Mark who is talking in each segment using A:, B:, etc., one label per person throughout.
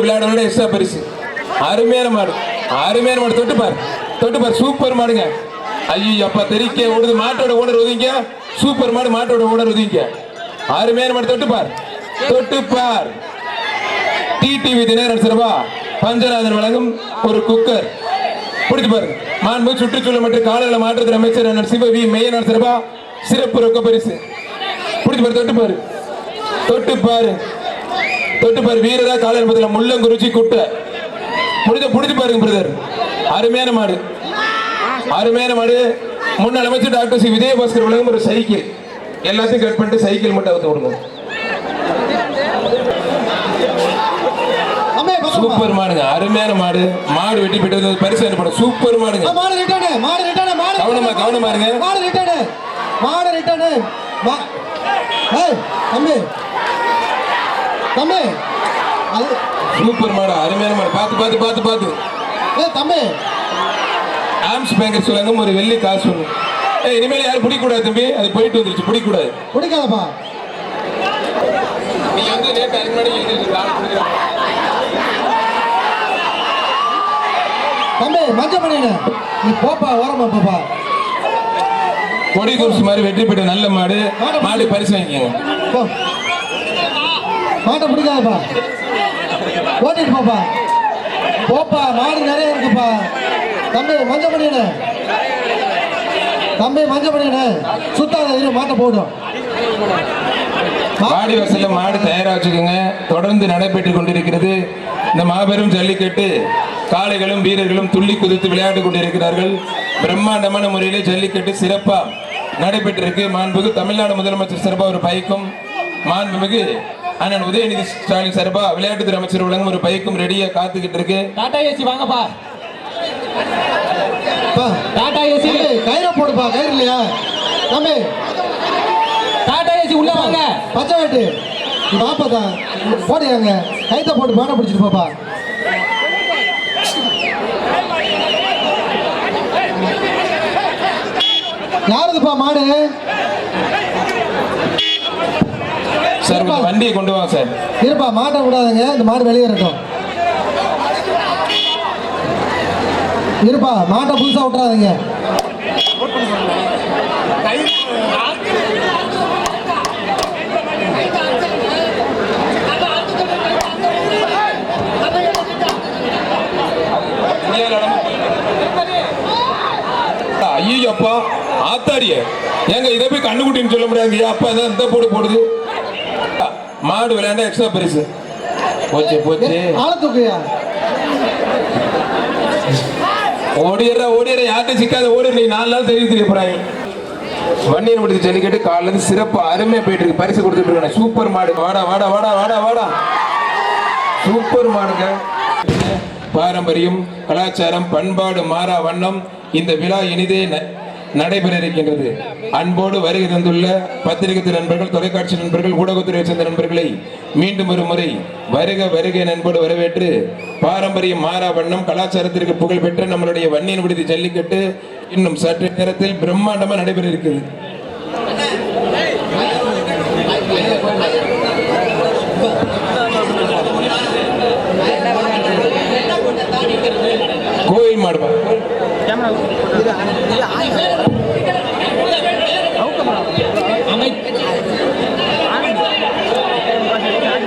A: விளையாடணும் எக்ஸ்ட்ரா பரிசு. அருமையான மாடு. அருமையான மாடு. தொட்டு பாரு. தொட்டு பாரு. சூப்பர் மாடுங்க. ஐயோ அப்பா தெரிக்க ஓடுது. மாட்டோட ஓனர் ஒதுங்க சூப்பர் மாடு மாட்டோட ஓனர் ஒதுங்க அருமையான மாடு. தொட்டு பார். தொட்டு பார். டிடிவி தினகரன் சிறப்பா. பஞ்சநாதன் வழங்கும் ஒரு குக்கர். பிடிச்சு பாருங்க மாண்பு சுற்றுச்சூழல் மற்றும் காலநிலை மாற்றத்தின் அமைச்சர் அண்ணன் சிவ வி. மெய்யனார் சிறப்பா. சிறப்பு ரொக்க பரிசு. பிடிச்சு பாரு. தொட்டு பாரு. தொட்டு பாரு. தொட்டு பாரு வீரரா கால என்பதில் முள்ளங்குறிச்சி குட்டை. முடிஞ்ச பிடிச்சு பாருங்க பிரதர் அருமையான மாடு. அருமையான மாடு. முன்னாள் அமைச்சர் டாக்டர் சி. விஜயபாஸ்கர் வழங்கும் ஒரு சைக்கிள். எல்லாத்தையும் கட் பண்ணிட்டு சைக்கிள் மட்டும் அவுத்து விடுங்க. சூப்பர் மாடுங்க. அருமையான மாடு. மாடு வெட்டி பெற்றது பரிசு அனுப்பணும். சூப்பர் மாடுங்க.
B: மாடு ரிட்டர்னு மாடு ரிட்டர்னு மாடு
A: கவனமா. கவனமா இருங்க.
B: மாடு ரிட்டர்னு மாடு ரிட்டர்னு ஏய் தம்பி. தம்பி. அது
A: சூப்பர் மாடு அருமையான மாடு பார்த்து பார்த்து பார்த்து பார்த்து.
B: ஏய் தம்பி.
A: ஆம்ஸ் பேங்கர் சொல்லுங்க ஒரு வெள்ளி காசு ஒண்ணு. ஏய் இனிமேல் யாரும் பிடிக்கூடாது தம்பி. அது போயிட்டு வந்துருச்சு பிடிக்கூடாது
B: பிடிக்காதப்பா.
A: நீங்க வந்து நேற்று அதுக்கு முன்னாடி.
B: தம்பி மஞ்சள் பண்ணிடு. நீ போப்பா ஓரமா போப்பா.
A: கொடி குருசு மாதிரி வெற்றி பெற்ற நல்ல மாடு. மாடு பரிசு வாங்கிக்கோங்க.
B: போ. மாட்டை பிடிக்காதப்பா ஓட்டிட்டு போப்பா. போப்பா மாடு நிறைய இருக்குப்பா. தம்பி மஞ்சள் பண்ணிடு தம்பி மஞ்சள் பண்ணிடு சுத்தாத இரு மாட்டை போடும்
A: மாடி வாசல்ல மாடு தயாரா வச்சுக்கோங்க. தொடர்ந்து நடைபெற்றுக் கொண்டிருக்கிறது. இந்த மாபெரும் ஜல்லிக்கட்டு காளைகளும் வீரர்களும் துள்ளி குதித்து விளையாட்டு கொண்டிருக்கிறார்கள். பிரம்மாண்டமான முறையிலே ஜல்லிக்கட்டு சிறப்பாக நடைபெற்றிருக்கு. மாண்புமிகு தமிழ்நாடு முதலமைச்சர் சிறப்பாக ஒரு பைக்கும் மாண்புமிகு அண்ணன் உதயநிதி ஸ்டாலின் சார்பா விளையாட்டுத்துறை அமைச்சர் வழங்கும் ஒரு பைக்கும் ரெடியா காத்துக்கிட்டு இருக்கு.
C: டாடா ஏசி வாங்கப்பா.
B: பா.
C: டாடா ஏசி.
B: கயிறை போடுப்பா கயிறு இல்லையா? தம்பி.
C: டாடா ஏசி உள்ள வாங்க.
B: பச்சை வெட்டு. பாப்பா தான். போடுங்க கைத்தை போட்டு மாட்டை பிடிச்சிட்டு போப்பா. யாருதுப்பா மாடு?
A: சார் வண்டியை கொண்டு வாங்க சார்.
B: இருப்பா மாட்டை விடாதுங்க. இந்த மாடு வெளியே வரட்டும் இருப்பா மாட்டை புதுசா விட்டுறாதீங்க.
A: அப்பா ஆத்தாடிய. ஏங்க இதை போய் கண்ணுக்குட்டின்னு சொல்ல முடியாது அப்பா தான் இந்த போடு போடுது? மாடு விளையாண்டா எக்ஸ்ட்ரா பரிசு. போச்சு போச்சு.
B: ஆளை தூக்குயா
A: ஓடிடுற ஓடிடுற. யார்கிட்ட சிக்காத ஓடிடு நீ நாலு நாள் தெரியுது போறாங்க வண்டியன் முடிச்சு ஜல்லிக்கட்டு காலைல இருந்து சிறப்பு அருமையா போயிட்டு இருக்கு. பரிசு கொடுத்துட்டு இருக்காங்க சூப்பர் மாடு. வாடா வாடா வாடா வாடா வாடா. சூப்பர் மாடுங்க. பாரம்பரியம் கலாச்சாரம் பண்பாடு மாறா வண்ணம். இந்த விழா இனிதே நடைபெற இருக்கின்றது. அன்போடு வருகை தந்துள்ள பத்திரிகை நண்பர்கள் தொலைக்காட்சி நண்பர்கள் ஊடகத்துறை சேர்ந்த நண்பர்களை மீண்டும் ஒரு முறை வருக வருகை நண்போடு வரவேற்று பாரம்பரிய மாறா வண்ணம் கலாச்சாரத்திற்கு புகழ்பெற்ற நம்மளுடைய வன்னியின் விடுதி ஜல்லிக்கட்டு இன்னும் சற்று நேரத்தில் பிரம்மாண்டமாக நடைபெற இருக்கிறது கோயில் மாடுபா
C: அமை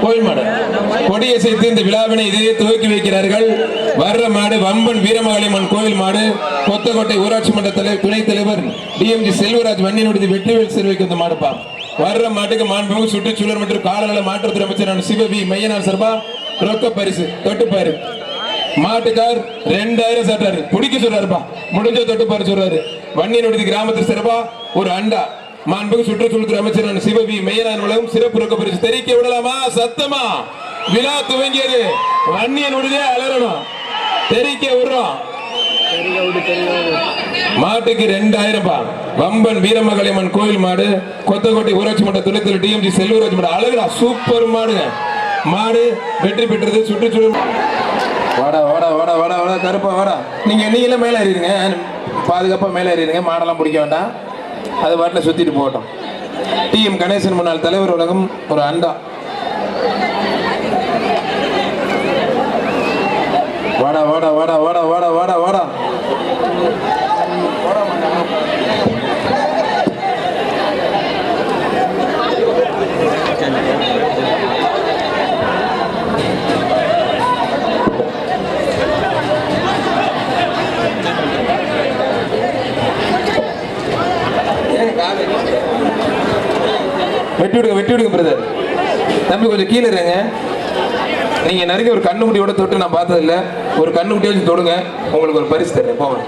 A: கோயில் மாடு கொடியை சேர்த்து இந்த விழாவினை இதே துவக்கி வைக்கிறார்கள். வர்ற மாடு வம்பன் வீரமகளிமன் கோயில் மாடு கொத்தக்கோட்டை ஊராட்சி மன்ற தலைவர் துணைத் தலைவர் டிஎம்ஜி செல்வராஜ் வன்னியினுடைய வெற்றிவேல் சிறுவைக்கு இந்த மாடுப்பா. வர்ற மாட்டுக்கு மாண்புமிகு சுற்றுச்சூழல் மற்றும் காலநல மாற்றுத்துறை அமைச்சர் சிவவி மையனார் சர்பா ரொக்க பரிசு தொட்டுப்பாரு. மாட்டுக்கார் ரெண்டாயிரம் சட்டாரு பிடிக்க சொல்றாருப்பா. முடிஞ்ச தொட்டுப்பாரு சொல்றாரு. வன்னியினுடைய கிராமத்து சிறப்பா ஒரு அண்டா. மாண்புமிகு சுற்றுச்சூழல் அமைச்சர் சிவவி மையனார் வழங்கும் சிறப்பு ரொக்க பரிசு. தெரிவிக்க விடலாமா? சத்தமா? விழா துவங்கியது. வன்னியன் விடுதே அலறணும். தெரிக்க விடுறோம். மாட்டுக்கு ரெண்டாயிரம் ரூபாய் வம்பன் வீரமகளியம்மன் கோயில் மாடு கொத்தக்கோட்டை ஊராட்சி மன்ற துணைத்தலைவர் டிஎம்ஜி செல்லூராட்சி மன்ற அழகுடா சூப்பர் மாடுங்க. மாடு வெற்றி பெற்றது சுற்றுச்சூழல் வாடா வாடா வாடா வாடா வாடா கருப்பா வாடா. நீங்க நீங்களே மேலே ஏறிடுங்க பாதுகாப்பா மேலே ஏறிடுங்க மாடெல்லாம் பிடிக்க வேண்டாம். அது வாட்டில் சுத்திட்டு போகட்டும். டிஎம் கணேசன் முன்னாள் தலைவர் உலகம் ஒரு அண்டா. வாடா வாடா வாடா வாடா வாடா வாடா வாடா. வெட்டி விடுங்க வெட்டி விடுங்க பிரதர் தம்பி கொஞ்சம் கீழே இருங்க. நீங்க நிறைய ஒரு கண்ணுக்குட்டியோட தொட்டு நான் பார்த்தது இல்லை ஒரு கண்ணுக்குட்டியை வச்சு தொடுங்க. உங்களுக்கு ஒரு பரிசு தரேன். போங்க.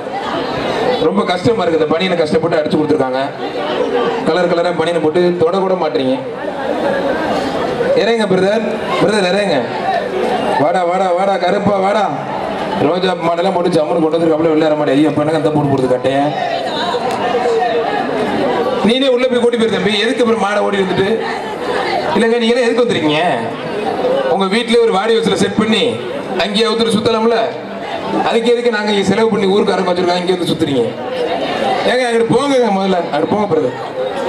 A: ரொம்ப கஷ்டமா இருக்கு. இந்த பனியனை கஷ்டப்பட்டு அடிச்சு கொடுத்துருக்காங்க. கலர் கலரா பனியனை போட்டு தொட கூட மாட்டீங்க. இறங்க பிரதர் பிரதர் இறங்க வாடா வாடா வாடா கருப்பா வாடா. ரோஜா மாடெல்லாம் போட்டு ஜம்முன்னு கொண்டு வந்து அப்படியே விளையாட மாட்டேன். ஐயோ பண்ணுங்க அந்த போட்டு கொடுத்து கட்டேன் நீனே உள்ள போய் கூட்டி போயிருந்தேன். எதுக்கு அப்புறம் மாடை ஓடி இருந்துட்டு? இல்லைங்க நீங்களே எதுக்கு வந்துருக்கீங்க? உங்கள் வீட்டிலே ஒரு வாடி வசல செட் பண்ணி அங்கேயே ஒருத்தர் சுத்தலாம்ல? அதுக்கு எதுக்கு நாங்கள் இங்கே செலவு பண்ணி ஊருக்காரங்க வச்சிருக்கோம் அங்கேயே வந்து சுற்றுறீங்க ஏங்க அங்கிட்டு போங்க முதல்ல. அங்கிட்டு போங்க பிறகு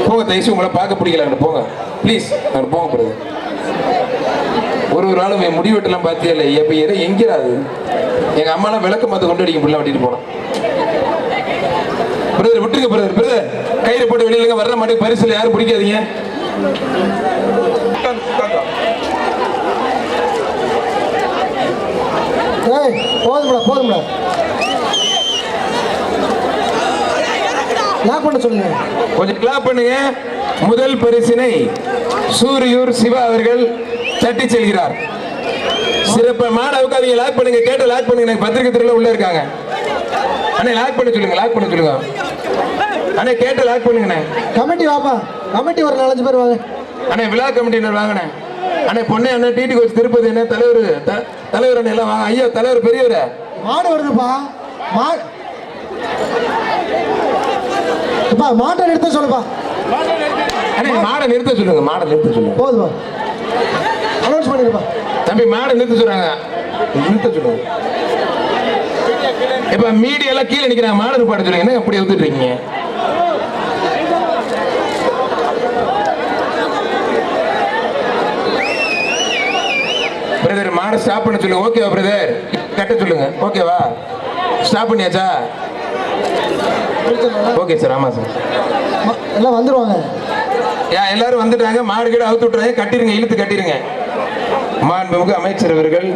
A: போங்க தயவுசு உங்களை பார்க்க பிடிக்கல. அங்கிட்டு போங்க. ப்ளீஸ் அங்கிட்டு போங்க பிறகு ஒரு ஒரு ஆளும் என் முடிவெட்டெல்லாம் வெட்டலாம் பார்த்தியா இல்லை எப்போ எதை எங்கிறாது எங்கள் அம்மாலாம் விளக்கு மாற்ற கொண்டு அடிக்கும் முடியல வட்டிட்டு போனோம் பிரதர் விட்டுருங்க பிரதர் பிரதர் கயிறு போட்டு வெளியில வர்ற மாட்டேங்க பரிசுல யாரும் பிடிக்காதீங்க.
B: ஏய் போதும்டா போதும்டா. லாக் பண்ண சொல்லுங்க.
A: கொஞ்சம் கிளாப் பண்ணுங்க. முதல் பரிசினை சூரியூர் சிவா அவர்கள் தட்டி செல்கிறார். சிறப்பு மாட உட்காதீங்க லாக் பண்ணுங்க. கேட்ட லாக் பண்ணுங்க. எனக்கு பத்திரிக்கை துறையில உள்ள இருக்காங்க. அண்ணே லாக் பண்ண சொல்லுங்க. லாக் பண்ண சொல்லுங்க. அண்ணே கேட்ட லாக் பண்ணுங்கண்ணே.
B: கமிட்டி வாப்பா. கமிட்டி ஒரு நாலஞ்சு பேர் வாங்க.
A: அண்ணே விழா கமிட்டினர் வாங்கண்ணே. அண்ணே பொண்ணே அண்ணே டிடி கோச் திருப்பதி என்ன? தலைவர் தலைவர் அண்ணே எல்லாம் ஐயா தலைவர் பெரியவர்.
B: மாடு வருதுப்பா. மா அப்பா மாட்டை நிறுத்த சொல்லுப்பா.
A: அண்ணே மாடை நிறுத்த சொல்லுங்க மாடை நிறுத்த சொல்லுங்க.
B: போதுமா அனௌன்ஸ் பண்ணிருப்பா
A: தம்பி மாடை நிறுத்த சொல்றாங்க. நிறுத்த சொல்லுங்க. இப்ப மீடியா எல்லாம் கீழே நிக்கிறாங்க. மாடு நிப்பாட்ட சொல்லுங்க. என்ன அப்படி வந்துட்டு இருக்கீங்க? மாடை ஸ்டாப் பண்ண சொல்லுங்க ஓகேவா பிரதர் கட்ட சொல்லுங்க. ஓகேவா ஸ்டாப் பண்ணியாச்சா? ஓகே சார் ஆமா சார்
B: எல்லாம் வந்துருவாங்க.
A: யா எல்லாரும் வந்துட்டாங்க. மாடு கீடு அவுத்து விட்டுறாங்க. கட்டிருங்க இழுத்து கட்டிருங்க. மாண்புமிகு அமைச்சர் அவர்கள்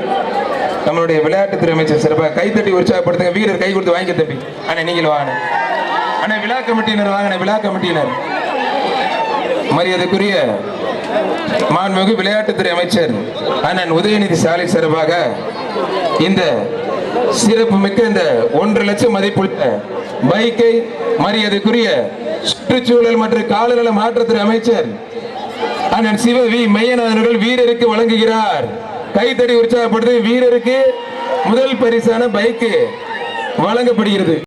A: நம்மளுடைய விளையாட்டுத்துறை அமைச்சர் சிறப்பாக கைத்தட்டி உற்சாகப்படுத்துங்க. வீரர் கை கொடுத்து வாங்கி தம்பி. அண்ணே நீங்களும் வாங்க. அண்ணே விழா கமிட்டியினர். வாங்கின விழா கமிட்டியினர். மரியாதைக்குரிய மாண்புமிகு விளையாட்டுத்துறை அமைச்சர் அண்ணன் உதயநிதி சாலை சிறப்பாக இந்த சிறப்பு மிக்க இந்த ஒன்று லட்சம் மதிப்புள்ள பைக்கை மரியாதைக்குரிய சுற்றுச்சூழல் மற்றும் காலநல மாற்றத்துறை அமைச்சர் அண்ணன் சிவ வி மையன் வீரருக்கு வழங்குகிறார். கைத்தடி உற்சாகப்படுத்தி வீரருக்கு முதல் பரிசான பைக்கு வழங்கப்படுகிறது.